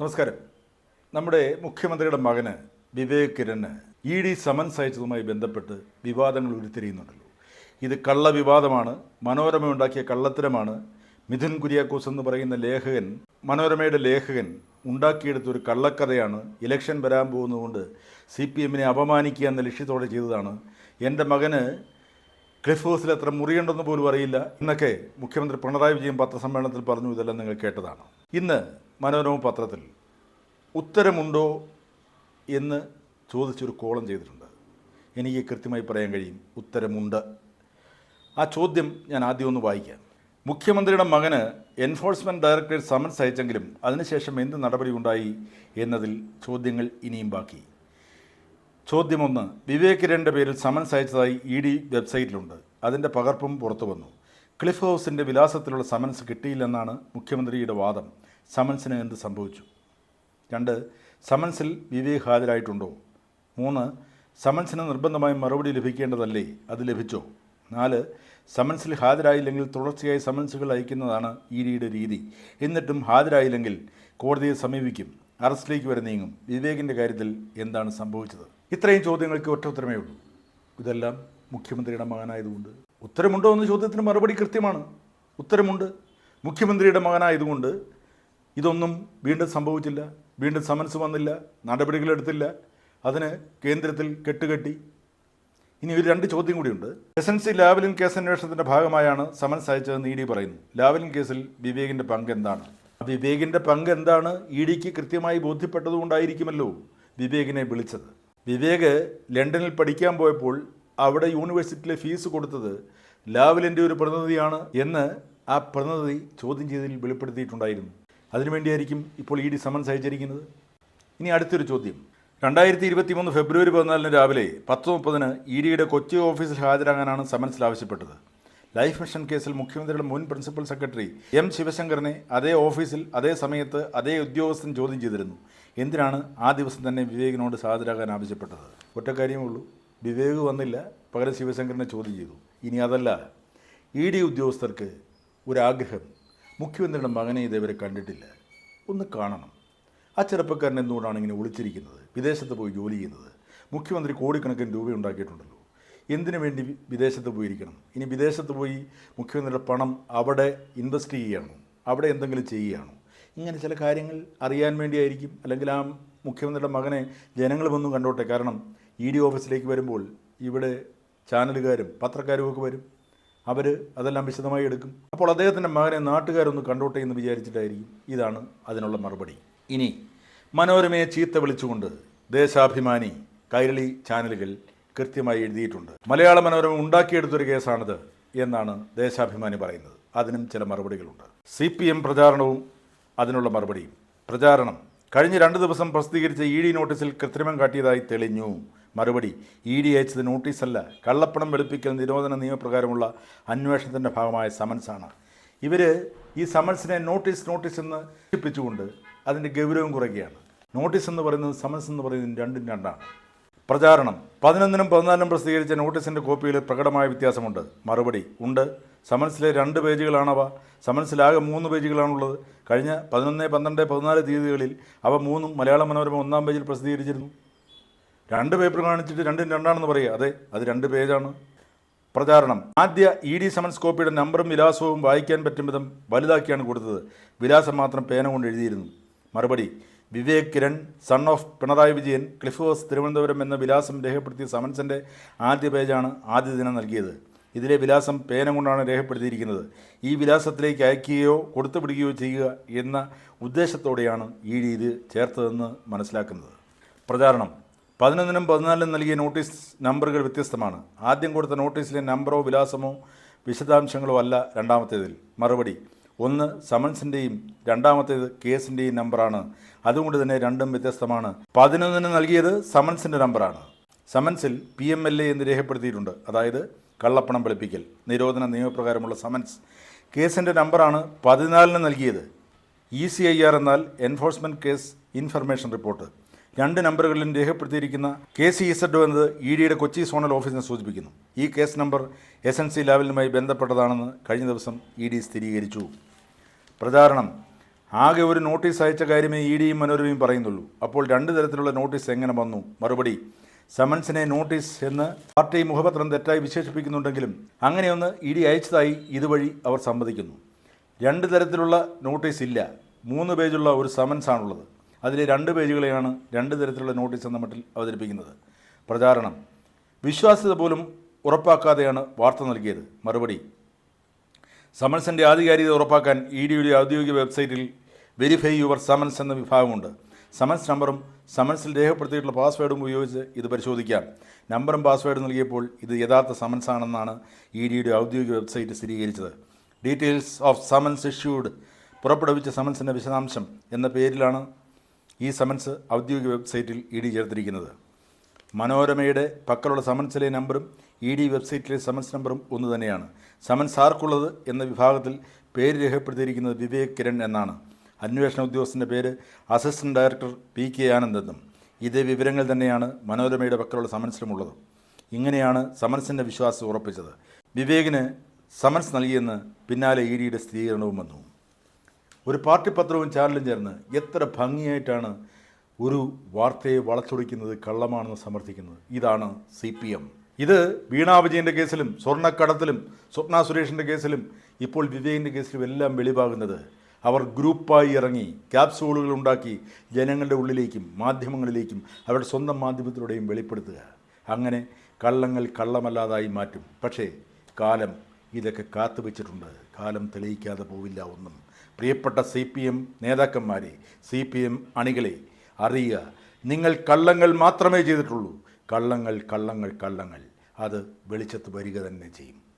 നമസ്കാരം. നമ്മുടെ മുഖ്യമന്ത്രിയുടെ മകന് Vivek Kiran E D summons അയച്ചതുമായി ബന്ധപ്പെട്ട് വിവാദങ്ങൾ ഉരുത്തിരിയുന്നുണ്ടല്ലോ. ഇത് കള്ളവിവാദമാണ് മനോരമ ഉണ്ടാക്കിയ കള്ളത്തരമാണ്. മിഥുൻ കുര്യാക്കോസ് എന്ന് പറയുന്ന ലേഖകൻ മനോരമയുടെ ലേഖകൻ ഉണ്ടാക്കിയെടുത്ത ഒരു കള്ളക്കഥയാണ് ഇലക്ഷൻ വരാൻ പോകുന്നതുകൊണ്ട് സി പി എമ്മിനെ അപമാനിക്കുക എന്ന ലക്ഷ്യത്തോടെ ചെയ്തതാണ്. എന്റെ മകന് ക്ലിഫ് ഹൗസിൽ എത്ര മുറിയുണ്ടെന്ന് പോലും അറിയില്ല എന്നൊക്കെ മുഖ്യമന്ത്രി പിണറായി വിജയൻ പത്രസമ്മേളനത്തിൽ പറഞ്ഞു ഇതെല്ലാം നിങ്ങൾ കേട്ടതാണ്. ഇന്ന് മനോരമ പത്രത്തിൽ ഉത്തരമുണ്ടോ എന്ന് ചോദിച്ചൊരു കോളം ചെയ്തിട്ടുണ്ട്. എനിക്ക് കൃത്യമായി പറയാൻ കഴിയും ഉത്തരമുണ്ട്. ആ ചോദ്യം ഞാൻ ആദ്യം ഒന്ന് വായിക്കാം. മുഖ്യമന്ത്രിയുടെ മകന് എൻഫോഴ്സ്മെന്റ് ഡയറക്ടറേറ്റ് സമൻസ് അയച്ചെങ്കിലും അതിനുശേഷം എന്ത് നടപടി ഉണ്ടായി എന്നതിൽ ചോദ്യങ്ങൾ ഇനിയും ബാക്കി. ചോദ്യമൊന്ന് വിവേക് രണ്ട് പേരിൽ സമൻസ് അയച്ചതായി ഇ ഡി വെബ്സൈറ്റിലുണ്ട്. അതിന്റെ പകർപ്പും പുറത്തു വന്നു. ക്ലിഫ് ഹൗസിന്റെ വിലാസത്തിലുള്ള സമൻസ് കിട്ടിയില്ലെന്നാണ് മുഖ്യമന്ത്രിയുടെ വാദം. സമൻസിന് എന്ത് സംഭവിച്ചു? രണ്ട് സമൻസിൽ വിവേക് ഹാജരായിട്ടുണ്ടോ മൂന്ന് സമൻസിന് നിർബന്ധമായും മറുപടി ലഭിക്കേണ്ടതല്ലേ? അത് ലഭിച്ചോ? നാല് സമൻസിൽ ഹാജരായില്ലെങ്കിൽ തുടർച്ചയായി സമൻസുകൾ അയക്കുന്നതാണ് ഇ ഡിയുടെ രീതി. എന്നിട്ടും ഹാജരായില്ലെങ്കിൽ കോടതിയെ സമീപിക്കും. അറസ്റ്റിലേക്ക് വരെ നീങ്ങും. വിവേകിന്റെ കാര്യത്തിൽ എന്താണ് സംഭവിച്ചത്? ഇത്രയും ചോദ്യങ്ങൾക്ക് ഒറ്റ ഉത്തരമേ ഉള്ളൂ. ഇതെല്ലാം മുഖ്യമന്ത്രിയുടെ മകനായതുകൊണ്ട്. ഉത്തരമുണ്ടോ എന്ന ചോദ്യത്തിന് മറുപടി കൃത്യമാണ്. ഉത്തരമുണ്ട്. മുഖ്യമന്ത്രിയുടെ മകനായതുകൊണ്ട് ഇതൊന്നും വീണ്ടും സംഭവിച്ചില്ല വീണ്ടും സമൻസ് വന്നില്ല നടപടികളെടുത്തില്ല. അതിന് കേന്ദ്രത്തിൽ കെട്ടുകെട്ടി. ഇനി ഒരു രണ്ട് ചോദ്യം കൂടിയുണ്ട്. S N C Lavalin case അന്വേഷണത്തിന്റെ ഭാഗമായാണ് സമൻസ് അയച്ചതെന്ന് ഇ ഡി പറയുന്നു. ലാവലിൻ കേസിൽ വിവേകിന്റെ പങ്ക് എന്താണ്? വിവേകിന്റെ പങ്ക് എന്താണ്? ഇ ഡിക്ക് കൃത്യമായി ബോധ്യപ്പെട്ടതുകൊണ്ടായിരിക്കുമല്ലോ വിവേകിനെ വിളിച്ചത്. വിവേക് ലണ്ടനിൽ പഠിക്കാൻ പോയപ്പോൾ അവിടെ യൂണിവേഴ്സിറ്റിയിലെ ഫീസ് കൊടുത്തത് ലാവലിന്റെ ഒരു പ്രതിനിധിയാണ് എന്ന് ആ പ്രതിനിധി ചോദ്യം ചെയ്തതിൽ വെളിപ്പെടുത്തിയിട്ടുണ്ടായിരുന്നു. അതിനുവേണ്ടിയായിരിക്കും ഇപ്പോൾ ഇ ഡി സമൻസ് അയച്ചിരിക്കുന്നത്. ഇനി അടുത്തൊരു ചോദ്യം. രണ്ടായിരത്തി ഇരുപത്തി മൂന്ന് ഫെബ്രുവരി പതിനാലിന് രാവിലെ പത്ത് മുപ്പതിന് ഇ ഡിയുടെ കൊച്ചി ഓഫീസിൽ ഹാജരാകാനാണ് സമൻസിൽ ആവശ്യപ്പെട്ടത്. ലൈഫ് മിഷൻ കേസിൽ മുഖ്യമന്ത്രിയുടെ മുൻ പ്രിൻസിപ്പൽ സെക്രട്ടറി എം ശിവശങ്കറിനെ അതേ ഓഫീസിൽ അതേ സമയത്ത് അതേ ഉദ്യോഗസ്ഥൻ ചോദ്യം ചെയ്തിരുന്നു. എന്തിനാണ് ആ ദിവസം തന്നെ വിവേകിനോട് ഹാജരാകാൻ ആവശ്യപ്പെട്ടത്? ഒറ്റ കാര്യമേ ഉള്ളൂ. വിവേക് വന്നില്ല പകരം ശിവശങ്കറിനെ ചോദ്യം ചെയ്തു. ഇനി അതല്ല ഇ ഡി ഉദ്യോഗസ്ഥർക്ക് ഒരാഗ്രഹം. മുഖ്യമന്ത്രിയുടെ മകനെ ഇതേവരെ കണ്ടിട്ടില്ല. ഒന്ന് കാണണം. ആ ചെറുപ്പക്കാരൻ എന്തുകൊണ്ടാണ് ഇങ്ങനെ ഒളിച്ചിരിക്കുന്നത്? വിദേശത്ത് പോയി ജോലി ചെയ്യുന്നത്. മുഖ്യമന്ത്രി കോടിക്കണക്കിന് രൂപ ഉണ്ടാക്കിയിട്ടുണ്ടല്ലോ. എന്തിനു വേണ്ടി വിദേശത്ത് പോയിരിക്കണം? ഇനി വിദേശത്ത് പോയി മുഖ്യമന്ത്രിയുടെ പണം അവിടെ ഇൻവെസ്റ്റ് ചെയ്യുകയാണോ? അവിടെ എന്തെങ്കിലും ചെയ്യുകയാണോ? ഇങ്ങനെ ചില കാര്യങ്ങൾ അറിയാൻ വേണ്ടിയായിരിക്കും. അല്ലെങ്കിൽ ആ മുഖ്യമന്ത്രിയുടെ മകനെ ജനങ്ങൾ വന്നും കണ്ടോട്ടെ. കാരണം ഇ ഡി ഓഫീസിലേക്ക് വരുമ്പോൾ ഇവിടെ ചാനലുകാരും പത്രക്കാരും ഒക്കെ വരും. അവർ അതെല്ലാം വിശദമായി എടുക്കും. അപ്പോൾ അദ്ദേഹത്തിന്റെ മകനെ നാട്ടുകാരൊന്ന് കണ്ടോട്ടെ എന്ന് വിചാരിച്ചിട്ടായിരിക്കും ഇതാണ് അതിനുള്ള മറുപടി. ഇനി മനോരമയെ ചീത്ത വിളിച്ചുകൊണ്ട് ദേശാഭിമാനി കൈരളി ചാനലുകൾ കൃത്യമായി എഴുതിയിട്ടുണ്ട്. മലയാള മനോരമ ഉണ്ടാക്കിയെടുത്തൊരു കേസാണിത് എന്നാണ് ദേശാഭിമാനി പറയുന്നത്. അതിനും ചില മറുപടികളുണ്ട്. സി പി എം പ്രചാരണവും അതിനുള്ള മറുപടിയും. പ്രചാരണം കഴിഞ്ഞ രണ്ട് ദിവസം പ്രസിദ്ധീകരിച്ച ഇ ഡി നോട്ടീസിൽ കൃത്രിമം കാട്ടിയതായി തെളിഞ്ഞു. മറുപടി ഇ ഡി അയച്ചത് നോട്ടീസല്ല കള്ളപ്പണം വെളുപ്പിക്കൽ നിരോധന നിയമപ്രകാരമുള്ള അന്വേഷണത്തിന്റെ ഭാഗമായ സമൻസാണ്. ഇവർ ഈ സമൻസിനെ നോട്ടീസ് നോട്ടീസ് എന്ന് ചിപ്പിച്ചുകൊണ്ട് അതിന്റെ ഗൗരവം കുറയ്ക്കുകയാണ്. നോട്ടീസ് എന്ന് പറയുന്നത് സമൻസ് എന്ന് പറയുന്നത് രണ്ടും രണ്ടാണ്. പ്രചാരണം. പതിനൊന്നിനും പതിനാലിനും പ്രസിദ്ധീകരിച്ച നോട്ടീസിന്റെ കോപ്പിയിൽ പ്രകടമായ വ്യത്യാസമുണ്ട്. മറുപടി ഉണ്ട്. സമൻസിലെ രണ്ട് പേജുകളാണവ. സമൻസിലാകെ മൂന്ന് പേജുകളാണുള്ളത്. കഴിഞ്ഞ പതിനൊന്ന് പന്ത്രണ്ട് പതിനാല് തീയതികളിൽ അവ മൂന്നും മലയാള മനോരമ ഒന്നാം പേജിൽ പ്രസിദ്ധീകരിച്ചിരുന്നു. രണ്ട് പേപ്പർ കാണിച്ചിട്ട് രണ്ടും രണ്ടാണെന്ന് പറയുക. അതെ അത് രണ്ട് പേജാണ്. പ്രചാരണം. ആദ്യ ഇ ഡി സമൻസ് കോപ്പിയുടെ നമ്പറും വിലാസവും വായിക്കാൻ പറ്റും വിധം വലുതാക്കിയാണ് കൊടുത്തത്. വിലാസം മാത്രം പേന കൊണ്ട് എഴുതിയിരുന്നു. മറുപടി Vivek Kiran son of Pinarayi Vijayan Cliff House Thiruvananthapuram എന്ന വിലാസം രേഖപ്പെടുത്തിയ സമൻസിന്റെ ആദ്യ പേജാണ് ആദ്യ ദിനം നൽകിയത്. ഇതിലെ വിലാസം പേന കൊണ്ടാണ് രേഖപ്പെടുത്തിയിരിക്കുന്നത്. ഈ വിലാസത്തിലേക്ക് അയക്കുകയോ കൊടുത്തുപിടിക്കുകയോ ചെയ്യുക എന്ന ഉദ്ദേശത്തോടെയാണ് ഈ ഇത് ചേർത്തതെന്ന് മനസ്സിലാക്കുന്നത്. പ്രചാരണം. പതിനൊന്നിനും പതിനാലിനും നൽകിയ നോട്ടീസ് നമ്പറുകൾ വ്യത്യസ്തമാണ്. ആദ്യം കൊടുത്ത നോട്ടീസിലെ നമ്പറോ വിലാസമോ വിശദാംശങ്ങളോ അല്ല രണ്ടാമത്തേതിൽ. മറുപടി. ഒന്ന് സമൻസിന്റെയും രണ്ടാമത്തേത് കേസിന്റെയും നമ്പറാണ്. അതുകൊണ്ട് തന്നെ രണ്ടും വ്യത്യസ്തമാണ്. പതിനൊന്നിന് നൽകിയത് സമൻസിന്റെ നമ്പറാണ്. സമൻസിൽ പി എം എൽ എ എന്ന് രേഖപ്പെടുത്തിയിട്ടുണ്ട്. അതായത് കള്ളപ്പണം വെളുപ്പിക്കൽ. നിരോധന നിയമപ്രകാരമുള്ള സമൻസ്. കേസിന്റെ നമ്പറാണ് പതിനാലിന് നൽകിയത്. ഇ സി ഐ ആർ എന്നാൽ എൻഫോഴ്സ്മെന്റ് കേസ് ഇൻഫർമേഷൻ റിപ്പോർട്ട്. രണ്ട് നമ്പറുകളിലും രേഖപ്പെടുത്തിയിരിക്കുന്ന കെ സി ഇസഡ് എന്നത് ഇ ഡിയുടെ കൊച്ചി സോണൽ ഓഫീസിനെ സൂചിപ്പിക്കുന്നു. ഈ case number S N C ലാവലിനുമായി ബന്ധപ്പെട്ടതാണെന്ന് കഴിഞ്ഞ ദിവസം ഇ ഡി സ്ഥിരീകരിച്ചു. പ്രചാരണം. ആകെ ഒരു നോട്ടീസ് അയച്ച കാര്യമേ ഇ ഡിയും മനോരമയും പറയുന്നുള്ളൂ. അപ്പോൾ രണ്ട് തരത്തിലുള്ള നോട്ടീസ് എങ്ങനെ വന്നു? മറുപടി സമൻസിനെ നോട്ടീസ് എന്ന് പാർട്ടി മുഖപത്രം തെറ്റായി വിശേഷിപ്പിക്കുന്നുണ്ടെങ്കിലും അങ്ങനെയൊന്ന് ഇ ഡി അയച്ചതായി ഇതുവഴി അവർ സമ്മതിക്കുന്നു. രണ്ട് തരത്തിലുള്ള നോട്ടീസ് ഇല്ല. മൂന്ന് പേജുള്ള ഒരു സമൻസാണുള്ളത്. അതിലെ രണ്ട് പേജുകളെയാണ് രണ്ട് തരത്തിലുള്ള നോട്ടീസ് എന്ന മട്ടിൽ അവതരിപ്പിക്കുന്നത്. പ്രചാരണം. വിശ്വാസ്യത പോലും ഉറപ്പാക്കാതെയാണ് വാർത്ത നൽകിയത്. മറുപടി സമൻസിന്റെ ആധികാരികത ഉറപ്പാക്കാൻ ഇ ഡിയുടെ ഔദ്യോഗിക വെബ്സൈറ്റിൽ വെരിഫൈ യുവർ സമൻസ് എന്ന വിഭാഗമുണ്ട്. സമൻസ് നമ്പറും സമൻസിൽ രേഖപ്പെടുത്തിയിട്ടുള്ള പാസ്വേഡും ഉപയോഗിച്ച് ഇത് പരിശോധിക്കാം. നമ്പറും പാസ്വേഡും നൽകിയപ്പോൾ ഇത് യഥാർത്ഥ സമൻസ് ആണെന്നാണ് ഇ ഡിയുടെ ഔദ്യോഗിക വെബ്സൈറ്റ് സ്ഥിരീകരിച്ചത്. ഡീറ്റെയിൽസ് ഓഫ് സമൻസ് ഇഷ്യൂഡ് പുറപ്പെടുവിച്ച സമൻസിന്റെ വിശദാംശം എന്ന പേരിലാണ് ഈ സമൻസ് ഔദ്യോഗിക വെബ്സൈറ്റിൽ ഇ ഡി ചേർത്തിരിക്കുന്നത്. മനോരമയുടെ പക്കലുള്ള സമൻസിലെ നമ്പറും ഇ ഡി വെബ്സൈറ്റിലെ സമൻസ് നമ്പറും ഒന്ന് തന്നെയാണ്. സമൻസ് ആർക്കുള്ളത് എന്ന വിഭാഗത്തിൽ പേര് രേഖപ്പെടുത്തിയിരിക്കുന്നത് വിവേക് കിരൺ എന്നാണ്. അന്വേഷണ ഉദ്യോഗസ്ഥന്റെ പേര് അസിസ്റ്റന്റ് ഡയറക്ടർ പി കെ ആനന്ദെന്നും ഇതേ വിവരങ്ങൾ തന്നെയാണ് മനോരമയുടെ പക്കലുള്ള സമൻസിലുമുള്ളത് ഇങ്ങനെയാണ് സമൻസിന്റെ വിശ്വാസം ഉറപ്പിച്ചത്. വിവേകിന് സമൻസ് നൽകിയെന്ന് പിന്നാലെ ഇ ഡിയുടെ സ്ഥിരീകരണവും വന്നു. ഒരു പാർട്ടി പത്രവും ചാനലും ചേർന്ന് എത്ര ഭംഗിയായിട്ടാണ് ഒരു വാർത്തയെ വളച്ചൊടിക്കുന്നത് കള്ളമാണെന്ന് സമർത്ഥിക്കുന്നത്. ഇതാണ് സി പി എം. ഇത് വീണാ വിജയന്റെ കേസിലും സ്വർണക്കടത്തിലും സ്വപ്ന സുരേഷിന്റെ കേസിലും ഇപ്പോൾ വിവേകിന്റെ കേസിലും എല്ലാം വെളിവാകുന്നത്. അവർ ഗ്രൂപ്പായി ഇറങ്ങി ക്യാപ്സൂളുകൾ ഉണ്ടാക്കി ജനങ്ങളുടെ ഉള്ളിലേക്കും മാധ്യമങ്ങളിലേക്കും അവരുടെ സ്വന്തം മാധ്യമത്തിലൂടെയും വെളിപ്പെടുത്തുക. അങ്ങനെ കള്ളങ്ങൾ കള്ളമല്ലാതായി മാറ്റും. പക്ഷേ കാലം ഇതൊക്കെ കാത്തുവെച്ചിട്ടുണ്ട് കാലം തെളിയിക്കാതെ പോവില്ല ഒന്നും. പ്രിയപ്പെട്ട സി പി എം നേതാക്കന്മാരെ സി പി എം അണികളെ അറിയുക നിങ്ങൾ കള്ളങ്ങൾ മാത്രമേ ചെയ്തിട്ടുള്ളൂ. കള്ളങ്ങൾ കള്ളങ്ങൾ കള്ളങ്ങൾ. അത് വെളിച്ചത്ത് വരിക തന്നെ ചെയ്യും.